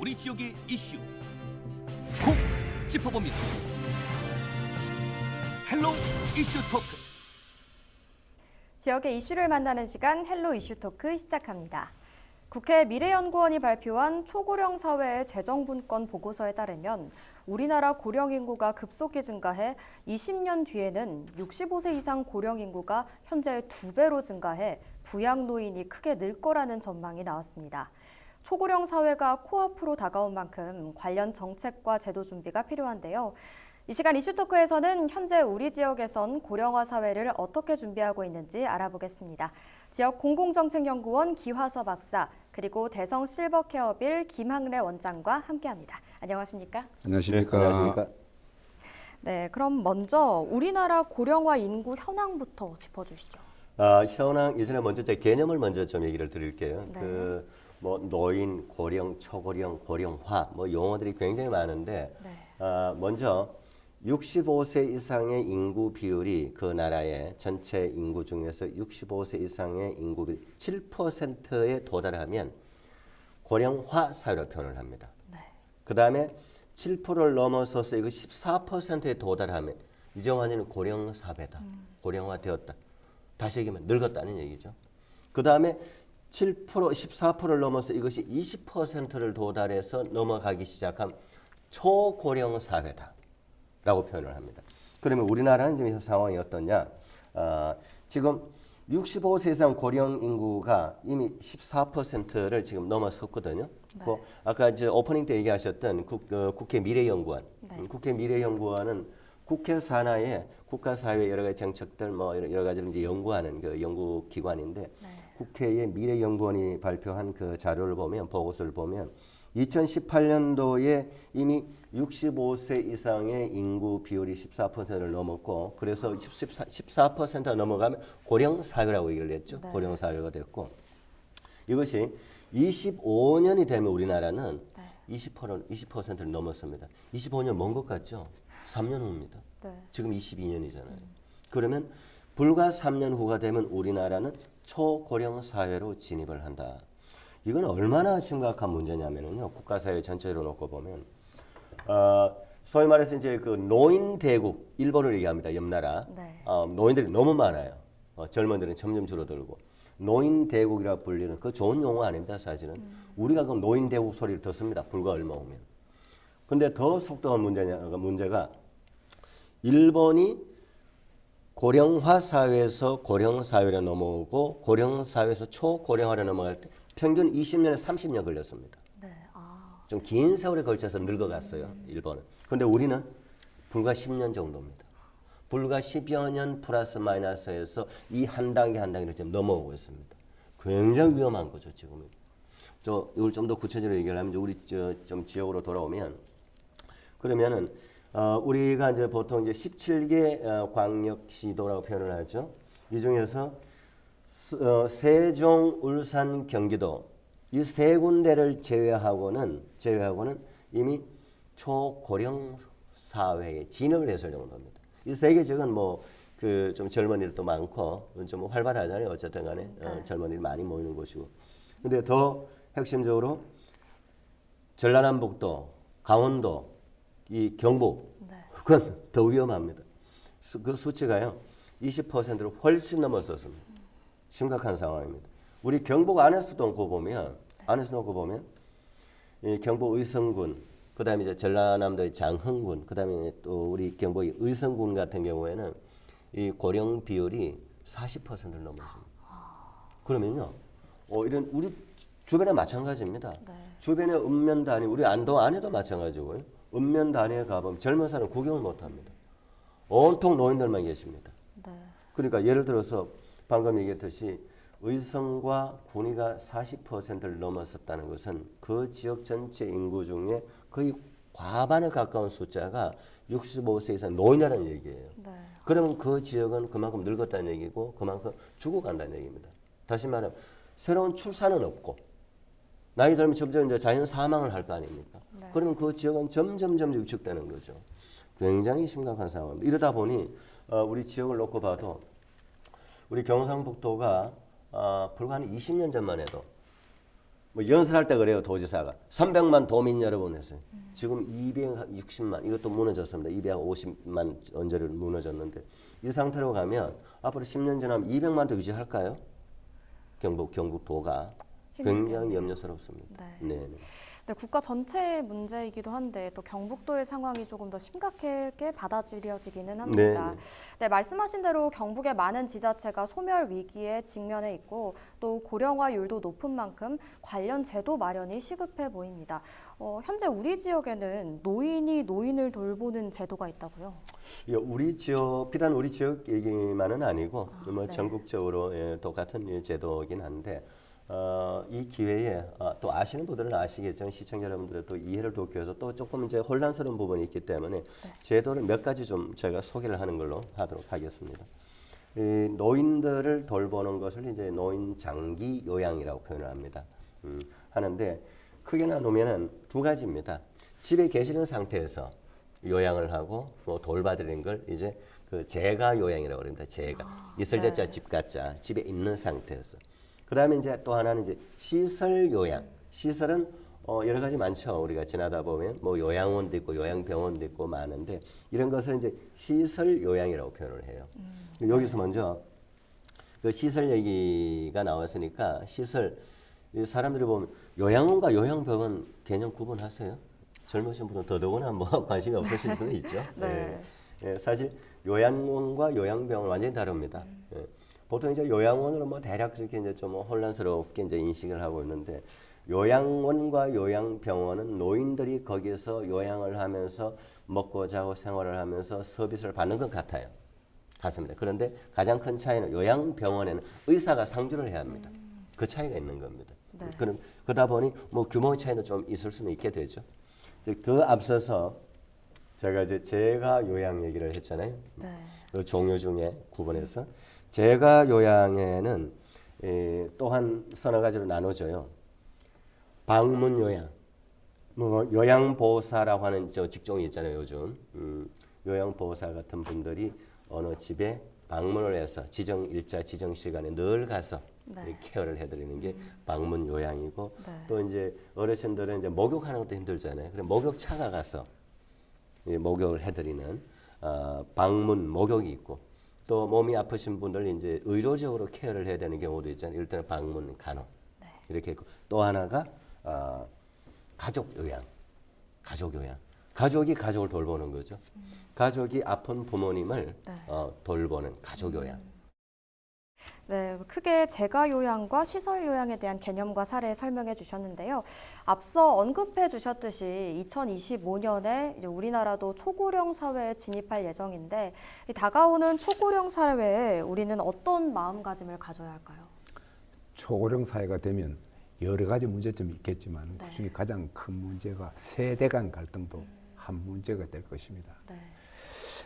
우리 지역의 이슈 콕 짚어봅니다. 헬로 이슈 토크. 지역의 이슈를 만나는 시간 헬로 이슈 토크 시작합니다. 국회 미래연구원이 발표한 초고령 사회의 재정분권 보고서에 따르면 우리나라 고령 인구가 급속히 증가해 20년 뒤에는 65세 이상 고령 인구가 현재의 두 배로 증가해 부양 노인이 크게 늘 거라는 전망이 나왔습니다. 초고령 사회가 코앞으로 다가온 만큼 관련 정책과 제도 준비가 필요한데요. 이 시간 이슈토크에서는 현재 우리 지역에선 고령화 사회를 어떻게 준비하고 있는지 알아보겠습니다. 지역 공공정책연구원 기화서 박사 그리고 대성 실버케어빌 김학래 원장과 함께합니다. 안녕하십니까? 안녕하십니까. 안녕하십니까. 네, 그럼 먼저 우리나라 고령화 인구 현황부터 짚어주시죠. 아, 현황 예전에 먼저 제 개념을 먼저 좀 얘기를 드릴게요. 네. 그 뭐 노인, 고령, 초고령, 고령화 뭐 용어들이 굉장히 많은데 네. 아, 먼저 65세 이상의 인구 비율이 그 나라의 전체 인구 중에서 65세 이상의 인구 비율 7%에 도달하면 고령화 사회로 표현을 합니다. 네. 그 다음에 7%를 넘어서서 이거 14%에 도달하면 이제 완전히 고령 사회다. 고령화 되었다. 다시 얘기하면 늙었다는 얘기죠. 그 다음에 7% 14%를 넘어서 이것이 20%를 도달해서 넘어가기 시작한 초고령 사회다라고 표현을 합니다. 그러면 우리나라는 지금 현 상황이 어떠냐? 아, 지금 65세 이상 고령 인구가 이미 14%를 지금 넘어섰거든요. 그 아까 이제 오프닝 때 얘기하셨던 국, 어, 국회 미래연구원, 네. 음, 국회 미래연구원은 국회 산하에 국가 사회 여러 가지 정책들 뭐 여러, 여러 가지를 이제 연구하는 그 연구 기관인데 네. 국회의 미래 연구원이 발표한 그 자료를 보면 보고서를 보면 2018년도에 이미 65세 이상의 인구 비율이 14%를 넘었고 그래서 14, 14%가 넘어가면 고령 사회라고 얘기를 했죠. 네. 고령 사회가 됐고 이것이 25년이 되면 우리나라는 네. 20%를 20%를 넘었습니다. 25년 먼 것 같죠? 3년 후입니다. 네. 지금 22년이잖아요. 그러면 불과 3년 후가 되면 우리나라는 초고령 사회로 진입을 한다. 이건 얼마나 심각한 문제냐면요. 국가 사회 전체로 놓고 보면 어, 소위 말해서 이제 그 노인 대국 일본을 얘기합니다. 옆 나라. 네. 어, 노인들이 너무 많아요. 어, 젊은들은 점점 줄어들고 노인 대국이라 불리는 그 좋은 용어 아닙니다. 사실은 우리가 그 노인 대국 소리를 듣습니다. 불과 얼마 후면. 근데 더 속도한 문제냐 문제가 일본이 고령화 사회에서 고령 사회로 넘어오고 고령 사회에서 초고령화로 넘어갈 때 평균 20년에 30년 걸렸습니다. 네. 아, 좀긴 세월에 걸쳐서 늙어갔어요. 일본은. 근데 우리는 불과 10년 정도입니다. 불과 10여 년 플러스 마이너스에서 이 한 단계 한 단계를 지금 넘어오고 있습니다. 굉장히 위험한 거죠 지금은. 저 이걸 좀 더 구체적으로 얘기를 하면 이제 우리 저 좀 지역으로 돌아오면 그러면은 어, 우리가 이제 보통 이제 17개 어, 광역시도라고 표현을 하죠. 이 중에서 스- 어, 세종, 울산, 경기도 이 세 군데를 제외하고는 제외하고는 이미 초고령 사회에 진입을 했을 정도입니다. 이 세 개 지역은 뭐 그 좀 젊은이들도 많고 좀 활발하잖아요. 어쨌든 간에 어, 젊은이들 많이 모이는 곳이고. 근데 더 핵심적으로 전라남북도, 강원도, 이 경북 네. 그건 더 위험합니다. 수, 그 수치가요 20%를 훨씬 넘어섰습니다. 심각한 상황입니다. 우리 경북 안에서도 놓고 보면 안에서 놓고 보면 이 경북 의성군 그다음에 이제 전라남도의 장흥군 그다음에 또 우리 경북의 의성군 같은 경우에는 이 고령 비율이 40%를 넘었습니다. 그러면요, 어, 이런 우리 주변에 마찬가지입니다. 네. 주변에 읍면 단위, 우리 안동 안에도 마찬가지고요. 읍면 단위에 가보면 젊은 사람 구경을 못합니다. 온통 노인들만 계십니다. 네. 그러니까 예를 들어서 방금 얘기했듯이 의성과 군위가 40%를 넘었었다는 것은 그 지역 전체 인구 중에 거의 과반에 가까운 숫자가 65세 이상 노인이라는 얘기예요. 네. 그러면 그 지역은 그만큼 늙었다는 얘기고 그만큼 죽어간다는 얘기입니다. 다시 말하면 새로운 출산은 없고 나이 들면 점점 이제 자연 사망을 할 거 아닙니까? 네. 그러면 그 지역은 점점 점점 위축되는 거죠. 굉장히 심각한 상황입니다. 이러다 보니 어, 우리 지역을 놓고 봐도 우리 경상북도가 어, 불과 한 20년 전만 해도 뭐 연설할 때 그래요 도지사가 300만 도민 여러분 했어요. 지금 260만 이것도 무너졌습니다. 250만 언저리 무너졌는데 이 상태로 가면 앞으로 10년 지나면 200만도 유지할까요? 경북 경북도가 굉장히 힘들겠네요. 염려스럽습니다. 네. 네. 네. 네, 국가 전체의 문제이기도 한데 또 경북도의 상황이 조금 더 심각하게 받아들여지기는 합니다. 네, 네, 말씀하신 대로 경북의 많은 지자체가 소멸 위기에 직면해 있고 또 고령화율도 높은 만큼 관련 제도 마련이 시급해 보입니다. 어, 현재 우리 지역에는 노인이 노인을 돌보는 제도가 있다고요? 예, 우리 지역 비단 우리 지역 얘기만은 아니고 뭐 네. 전국적으로 예, 똑같은 이 제도긴 한데 어, 이 기회에 아, 또 아시는 분들은 아시겠지만 시청자 여러분들의 또 이해를 돕기 위해서 또 조금 이제 혼란스러운 부분이 있기 때문에 제도를 몇 가지 좀 제가 소개를 하는 걸로 하도록 하겠습니다. 이 노인들을 돌보는 것을 이제 노인 장기 요양이라고 표현을 합니다. 음, 하는데 크게 나누면은 두 가지입니다. 집에 계시는 상태에서 요양을 하고 뭐 돌봐드리는 걸 이제 그 재가 요양이라고 그럽니다. 재가 있을 네. 자자 집 가자 집에 있는 상태에서 그다음에 이제 또 하나는 이제 시설 요양 시설은 어 여러 가지 많죠. 우리가 지나다 보면 뭐 요양원도 있고 요양병원도 있고 많은데 이런 것을 이제 시설 요양이라고 표현을 해요. 여기서 먼저 그 시설 얘기가 나왔으니까 시설 이 사람들이 보면 요양원과 요양병원 개념 구분하세요? 젊으신 분은 더더구나 뭐 관심이 없으실 수는 있죠. 네. 예, 예, 사실 요양원과 요양병원 완전히 다릅니다. 예. 보통 이제 요양원으로 뭐 대략 그렇게 이제 좀 혼란스럽게 이제 인식을 하고 있는데 요양원과 요양병원은 노인들이 거기서 요양을 하면서 먹고 자고 생활을 하면서 서비스를 받는 것 같아요. 같습니다. 그런데 가장 큰 차이는 요양병원에는 의사가 상주를 해야 합니다. 그 차이가 있는 겁니다. 네. 그럼 그러다 보니 뭐 규모의 차이는 좀 있을 수는 있게 되죠. 더 앞서서 제가 이제 제가 요양 얘기를 했잖아요. 네. 그 종류 중에 구분해서 제가 요양에는 에, 또한 서너 가지로 나눠져요. 방문 요양, 뭐 요양 보호사라고 하는 저 직종이 있잖아요 요즘 음, 요양 보호사 같은 분들이 어느 집에 방문을 해서 지정 일자 지정 시간에 늘 가서 네. 이 케어를 해드리는 게 방문 요양이고 네. 또 이제 어르신들은 이제 목욕하는 것도 힘들잖아요. 그래 목욕 차가 가서 이 목욕을 해드리는 어, 방문 목욕이 있고 또 몸이 아프신 분들 이제 의료적으로 케어를 해야 되는 경우도 있잖아요. 일단은 방문 간호 이렇게 있고 또 하나가 어, 가족 요양, 가족 요양. 가족이 가족을 돌보는 거죠. 가족이 아픈 부모님을 네. 어, 돌보는 가족 요양. 네, 크게 재가 요양과 시설 요양에 대한 개념과 사례 설명해 주셨는데요. 앞서 언급해 주셨듯이 2025년에 이제 우리나라도 초고령 사회에 진입할 예정인데 이 다가오는 초고령 사회에 우리는 어떤 마음가짐을 가져야 할까요? 초고령 사회가 되면 여러 가지 문제점이 있겠지만 네. 그중에 가장 큰 문제가 세대 간 갈등도 한 문제가 될 것입니다. 네.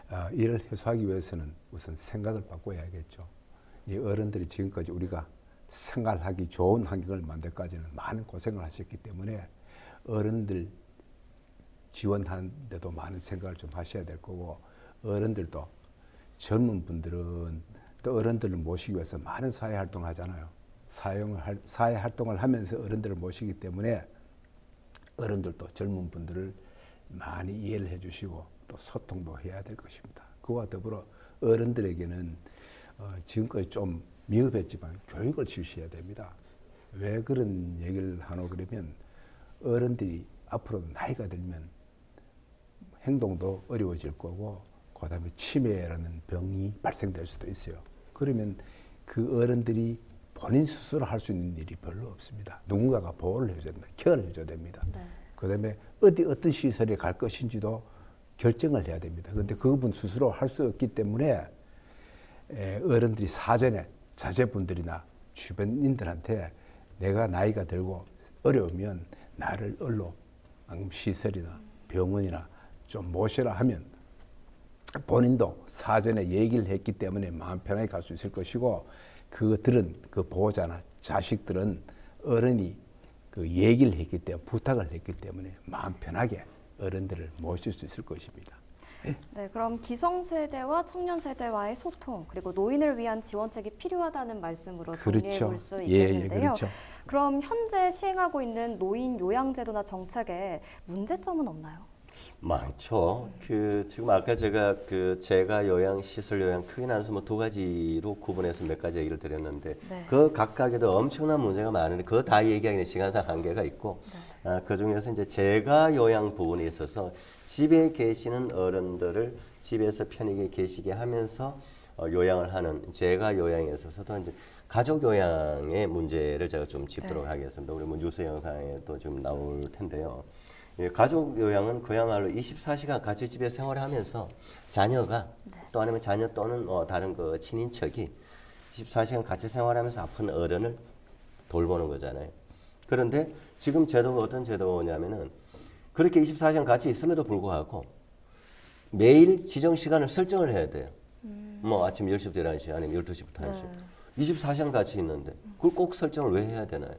아, 이를 해소하기 위해서는 우선 생각을 바꿔야겠죠. 이 어른들이 지금까지 우리가 생활하기 좋은 환경을 만들까지는 많은 고생을 하셨기 때문에 어른들 지원하는데도 많은 생각을 좀 하셔야 될 거고 어른들도 젊은 분들은 또 어른들을 모시기 위해서 많은 사회 활동을 하잖아요. 사회 활동을 하면서 어른들을 모시기 때문에 어른들도 젊은 분들을 많이 이해를 해주시고 또 소통도 해야 될 것입니다. 그와 더불어 어른들에게는 어, 지금까지 좀 미흡했지만 교육을 실시해야 됩니다. 왜 그런 얘기를 하노 그러면 어른들이 앞으로 나이가 들면 행동도 어려워질 거고 그다음에 치매라는 병이 발생될 수도 있어요. 그러면 그 어른들이 본인 스스로 할 수 있는 일이 별로 없습니다. 누군가가 보호를 해줘야 됩니다. 케어를 해줘야 됩니다. 네. 그다음에 어디 어떤 시설에 갈 것인지도 결정을 해야 됩니다. 그런데 그분 스스로 할 수 없기 때문에 에, 어른들이 사전에 자제분들이나 주변인들한테 내가 나이가 들고 어려우면 나를 얼로 안 시설이나 병원이나 좀 모셔라 하면 본인도 사전에 얘기를 했기 때문에 마음 편하게 갈 수 있을 것이고 그들은 그 보호자나 자식들은 어른이 그 얘기를 했기 때문에 부탁을 했기 때문에 마음 편하게 어른들을 모실 수 있을 것입니다. 네, 그럼 기성세대와 청년세대와의 소통 그리고 노인을 위한 지원책이 필요하다는 말씀으로 정리해 그렇죠. 볼수 예, 예, 있겠는데요. 그렇죠. 그럼 현재 시행하고 있는 노인 요양제도나 정책에 문제점은 없나요? 많죠. 그 지금 아까 제가 그 재가 요양 시설 요양 크게 나눠서 뭐 두 가지로 구분해서 몇 가지 얘기를 드렸는데 네. 그 각각에도 엄청난 문제가 많은데 그거 다 얘기하기는 시간상 한계가 있고 아, 그 중에서 이제 재가 요양 부분에 있어서 집에 계시는 어른들을 집에서 편하게 계시게 하면서 어, 요양을 하는 재가 요양에 있어서도 이제 가족 요양의 문제를 제가 좀 짚도록 하겠습니다. 우리 뭐 뉴스 영상에도 좀 나올 텐데요. 예, 가족 요양은 그야말로 24시간 같이 집에 생활하면서 자녀가 또 아니면 자녀 또는 어, 다른 그 친인척이 24시간 같이 생활하면서 아픈 어른을 돌보는 거잖아요. 그런데 지금 제도가 어떤 제도냐면은 그렇게 24시간 같이 있음에도 불구하고 매일 지정 시간을 설정을 해야 돼요. 뭐 아침 10시부터 11시 아니면 12시부터 1시. 24시간 같이 있는데 그걸 꼭 설정을 왜 해야 되나요?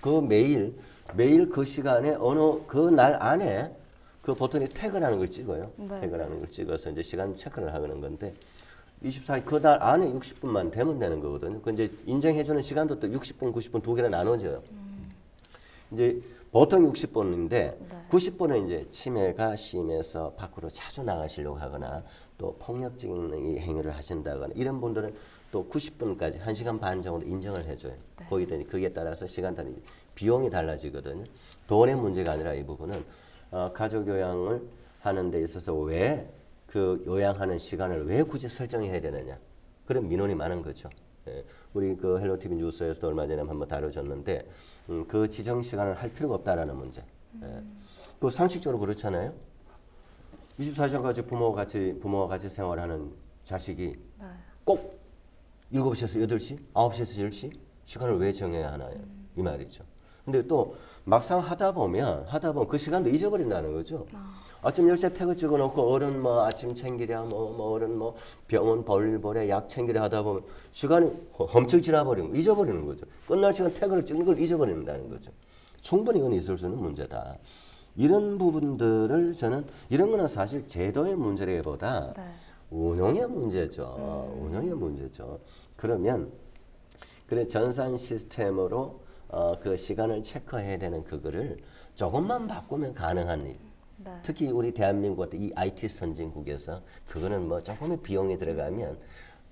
그 매일 매일 그 시간에 어느 그 날 안에 그 보통이 퇴근하는 걸 찍어요. 네. 퇴근하는 걸 찍어서 이제 시간 체크를 하는 건데 24일 그날 안에 60분만 되면 되는 거거든요. 그 이제 인정해 주는 시간도 또 60분, 90분 두 개나 나눠져요. 이제 보통 60분인데 네. 90분은 이제 치매가 심해서 밖으로 자주 나가시려고 하거나 또 폭력적인 이 행위를 하신다거나 이런 분들은 또 90분까지 1시간 반 정도 인정을 해줘요. 거기에 거기에 따라서 시간 단위 비용이 달라지거든요. 돈의 문제가 아니라 이 부분은 어, 가족 요양을 하는 데 있어서 왜 그 요양하는 시간을 왜 굳이 설정해야 되느냐 그런 민원이 많은 거죠. 예, 우리 그 헬로 TV 뉴스에서도 얼마 전에 한번 다뤄졌는데 음, 그 지정 시간을 할 필요가 없다라는 문제. 예. 그 상식적으로 그렇잖아요. 24시간까지 부모와 같이 부모와 같이 생활하는 자식이 네. 꼭 7시에서 8시, 9시에서 10시 시간을 왜 정해야 하나요? 이 말이죠. 근데 또 막상 하다 보면 하다 보면 그 시간도 잊어버린다는 거죠. 아침 10시에 태그 찍어 놓고 어른 뭐 아침 챙기랴 뭐, 뭐 어른 뭐 병원 보랴 약 챙기랴 하다 보면 시간이 험쩍 지나버리는 거, 잊어버리는 거죠. 끝날 시간 태그를 찍는 걸 잊어버린다는 거죠. 충분히 이건 있을 수 있는 문제다. 이런 부분들을 저는 이런 거는 사실 제도의 문제라기보다 네. 운영의 문제죠. 운영의 문제죠. 그러면 그래 전산 시스템으로 어, 그 시간을 체크해야 되는 그거를 조금만 바꾸면 가능한 일. 네. 특히 우리 대한민국 같은 이 IT 선진국에서 그거는 뭐 조금의 비용이 들어가면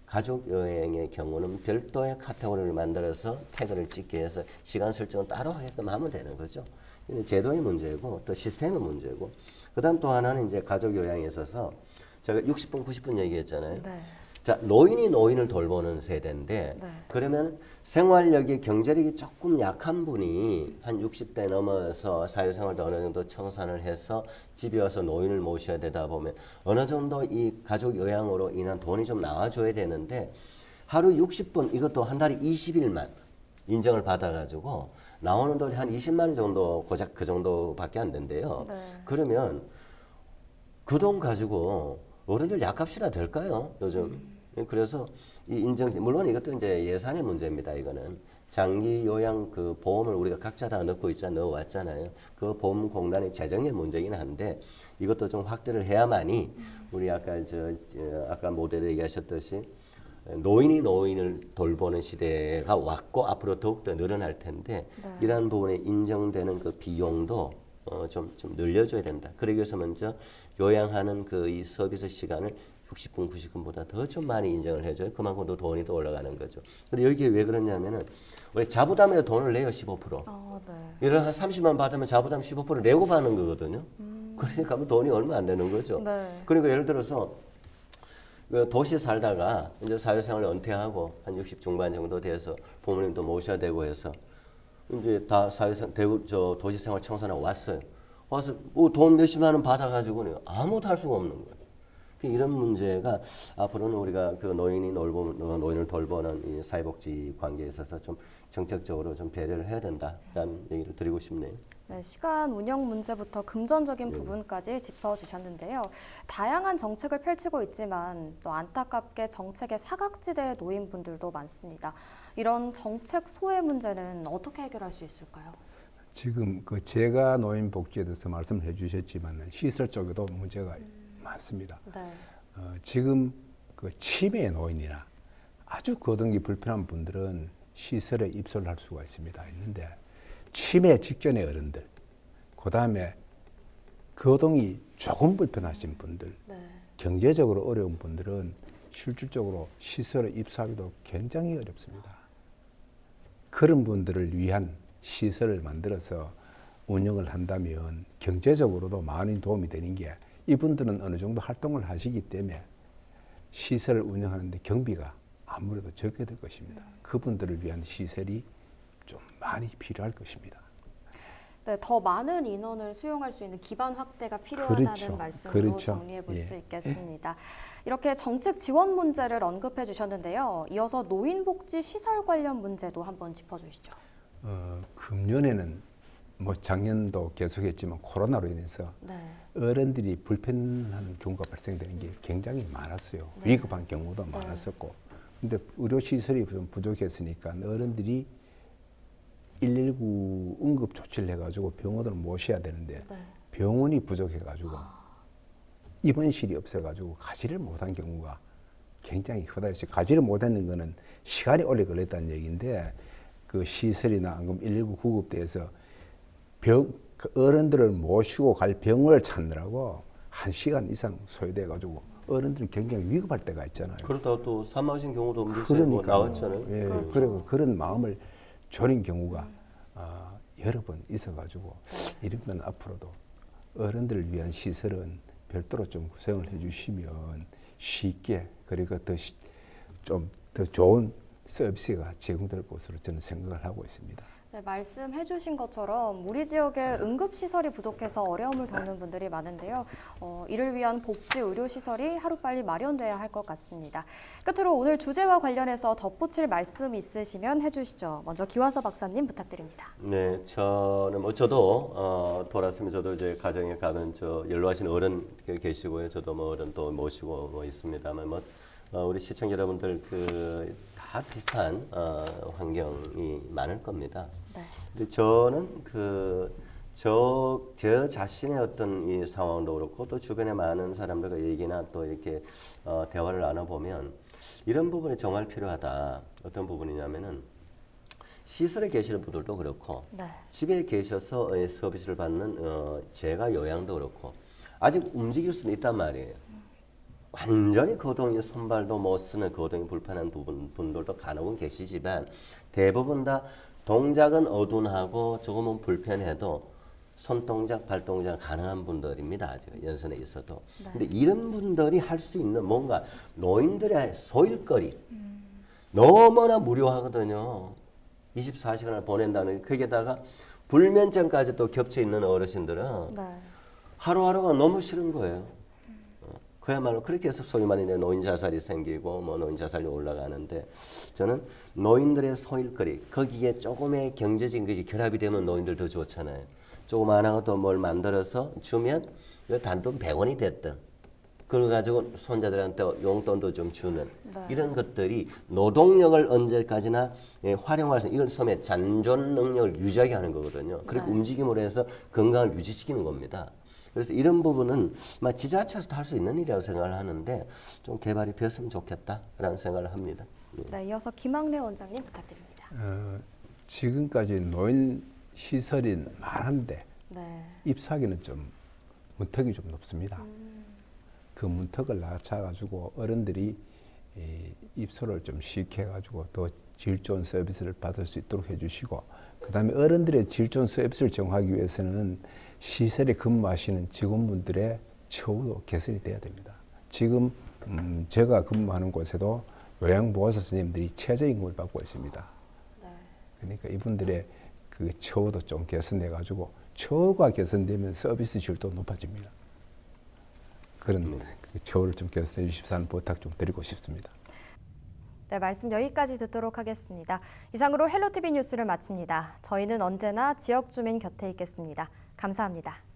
가족 여행의 경우는 별도의 카테고리를 만들어서 태그를 찍게 해서 시간 설정을 따로 하게끔 하면 되는 거죠. 제도의 문제고 또 시스템의 문제고 그다음 또 하나는 이제 가족 요양에 있어서 제가 60분 90분 얘기했잖아요. 네. 자 노인이 노인을 돌보는 세대인데 네. 그러면 생활력이 경제력이 조금 약한 분이 한 60대 넘어서 사회생활도 어느 정도 청산을 해서 집에 와서 노인을 모셔야 되다 보면 어느 정도 이 가족 요양으로 인한 돈이 좀 나와줘야 되는데 하루 60분 이것도 한 달에 20일만 인정을 받아가지고 나오는 돈이 한 20만 원 정도 고작 그 정도밖에 안 된대요. 네. 그러면 그 돈 가지고 어른들 약값이나 될까요? 요즘. 예, 그래서 이 인정 물론 이것도 이제 예산의 문제입니다. 이거는 장기 요양 그 보험을 우리가 각자 다 넣고 있자 넣어 왔잖아요. 그 보험 공단의 재정의 문제이긴 한데 이것도 좀 확대를 해야만이 우리 아까 저, 저 아까 모델 얘기하셨듯이 노인이 노인을 돌보는 시대가 왔고 앞으로 더욱더 늘어날 텐데 네. 이러한 부분에 인정되는 그 비용도 어, 좀, 좀 늘려줘야 된다. 그러기 위해서 먼저 요양하는 그 이 서비스 시간을 60분, 90분보다 더 좀 많이 인정을 해줘요. 그만큼 더 돈이 더 올라가는 거죠. 근데 여기에 왜 그러냐면은 우리 자부담에 돈을 내요 15%. 어, 네. 예를 한 30만 받으면 자부담 15% 내고 받는 거거든요. 그러니까 뭐 돈이 얼마 안 되는 거죠. 네. 그러니까 예를 들어서 그 도시에 살다가 이제 사회생활을 은퇴하고 한 60 중반 정도 돼서 부모님도 모셔야 되고 해서 이제 다 사회생 대구 저 도시생활 청소년 왔어요. 와서 뭐돈 몇십만 원 받아가지고는 아무것도 할 수가 없는 거예요. 그 이런 문제가 앞으로는 우리가 그 노인이 놀보, 노인을 돌보는 이 사회복지 관계에 있어서 좀 정책적으로 좀 배려를 해야 된다라는 얘기를 드리고 싶네요. 네, 시간 운영 문제부터 금전적인 네. 부분까지 짚어주셨는데요. 다양한 정책을 펼치고 있지만 또 안타깝게 정책의 사각지대에 놓인 분들도 많습니다. 이런 정책 소외 문제는 어떻게 해결할 수 있을까요? 지금 그 제가 노인 복지에 대해서 말씀해 주셨지만 시설 쪽에도 문제가 많습니다. 네. 어, 지금 그 치매 노인이나 아주 거동이 불편한 분들은 시설에 입소를 할 수가 있습니다. 있는데 치매 직전의 어른들, 그 다음에 거동이 조금 불편하신 분들, 네. 경제적으로 어려운 분들은 실질적으로 시설에 입소하기도 굉장히 어렵습니다. 그런 분들을 위한 시설을 만들어서 운영을 한다면 경제적으로도 많은 도움이 되는 게 이분들은 어느 정도 활동을 하시기 때문에 시설을 운영하는데 경비가 아무래도 적게 될 것입니다. 그분들을 위한 시설이 좀 많이 필요할 것입니다. 네, 더 많은 인원을 수용할 수 있는 기반 확대가 필요하다는 그렇죠. 말씀으로 그렇죠. 정리해 볼수 예. 있겠습니다. 이렇게 정책 지원 문제를 언급해 주셨는데요. 이어서 노인복지 시설 관련 문제도 한번 짚어 주시죠. 어, 금년에는 뭐 작년도 계속했지만 코로나로 인해서 네. 어른들이 불편한 경우가 발생되는 게 굉장히 많았어요. 위급한 경우도 많았었고. 근데 의료 시설이 좀 부족했으니까 어른들이 119 응급 조치를 해가지고 병원으로 모셔야 되는데 네. 병원이 부족해가지고 입원실이 없어가지고 가지를 못한 경우가 굉장히 허다했어요. 가지를 못했는 거는 시간이 오래 걸렸다는 얘기인데 그 시설이나 금119 구급대에서 병, 그 어른들을 모시고 갈 병원을 찾느라고 한 시간 이상 소요돼 가지고 어른들이 굉장히 위급할 때가 있잖아요. 그러다 또 사망하신 경우도 미세 뭐 그러니까 나왔잖아요. 예, 그렇죠. 그리고 그런 마음을 졸인 경우가 아, 여러 번 있어가지고 건 앞으로도 어른들을 위한 시설은 별도로 좀 구성을 해주시면 쉽게 그리고 더 좀 더 좋은 서비스가 제공될 것으로 저는 생각을 하고 있습니다. 네, 말씀해 주신 것처럼 우리 지역에 응급시설이 부족해서 어려움을 겪는 분들이 많은데요. 어, 이를 위한 복지 의료시설이 하루빨리 마련돼야 할 것 같습니다. 끝으로 오늘 주제와 관련해서 덧붙일 말씀 있으시면 해주시죠. 먼저 기화서 박사님 부탁드립니다. 네, 저는 뭐 저도 어, 돌았으면 저도 이제 가정에 가면 저 연로하신 어른 계시고요. 저도 뭐 어른 또 모시고 뭐 있습니다만 뭐 어, 우리 시청자 여러분들 그 다 비슷한 어, 환경이 많을 겁니다. 네. 근데 저는 그 저, 저 자신의 어떤 이 상황도 그렇고 또 주변에 많은 사람들과 얘기나 또 이렇게 어, 대화를 나눠보면 이런 부분이 정말 필요하다. 어떤 부분이냐면은 시설에 계시는 분들도 그렇고 네. 집에 계셔서 어, 서비스를 받는 어, 제가 요양도 그렇고 아직 움직일 수는 있단 말이에요. 완전히 거동이 손발도 못 쓰는 거동이 불편한 부분 분들도 간혹은 계시지만 대부분 다 동작은 어둔하고 조금은 불편해도 손 동작, 발 동작 가능한 분들입니다. 아직 연선에 있어도. 근데 이런 분들이 할 수 있는 뭔가 노인들의 소일거리 너무나 무료하거든요. 24시간을 보낸다는 거기에다가 불면증까지 또 겹쳐 있는 어르신들은 네. 하루하루가 너무 싫은 거예요. 어, 그야말로 그렇게 해서 소위 말하는 노인 자살이 생기고 뭐 노인 자살이 올라가는데 저는 노인들의 소일거리 거기에 조금의 경제적인 것이 결합이 되면 노인들 더 좋잖아요. 조금 안 하고 또 뭘 만들어서 주면 이 단돈 100원이 됐든 그걸 가지고 손자들한테 용돈도 좀 주는 네. 이런 것들이 노동력을 언제까지나 예, 활용할 수 이걸 소매 잔존 능력을 유지하게 하는 거거든요. 그렇게 네. 움직임으로 해서 건강을 유지시키는 겁니다. 그래서 이런 부분은 막 지자체에서도 할 수 있는 일이라고 생각을 하는데 좀 개발이 되었으면 좋겠다라는 생각을 합니다. 예. 네, 이어서 김학래 원장님 부탁드립니다. 어, 지금까지 노인 시설이 많은데 네. 입사하기는 좀 문턱이 좀 높습니다. 그 문턱을 낮춰가지고 어른들이 이 입소를 좀 쉽게 해가지고 더 질 좋은 서비스를 받을 수 있도록 해주시고 그 다음에 어른들의 질 좋은 서비스를 제공하기 위해서는 시설에 근무하시는 직원분들의 처우도 개선이 돼야 됩니다. 지금 음, 제가 근무하는 곳에도 요양보호사 선생님들이 최저임금을 받고 있습니다. 네. 그러니까 이분들의 그 처우도 좀 개선해 가지고 처우가 개선되면 서비스 질도 높아집니다. 그런 그 처우를 좀 개선해 주십사는 부탁 좀 드리고 싶습니다. 네, 말씀 여기까지 듣도록 하겠습니다. 이상으로 헬로티비 뉴스를 마칩니다. 저희는 언제나 지역 주민 곁에 있겠습니다. 감사합니다.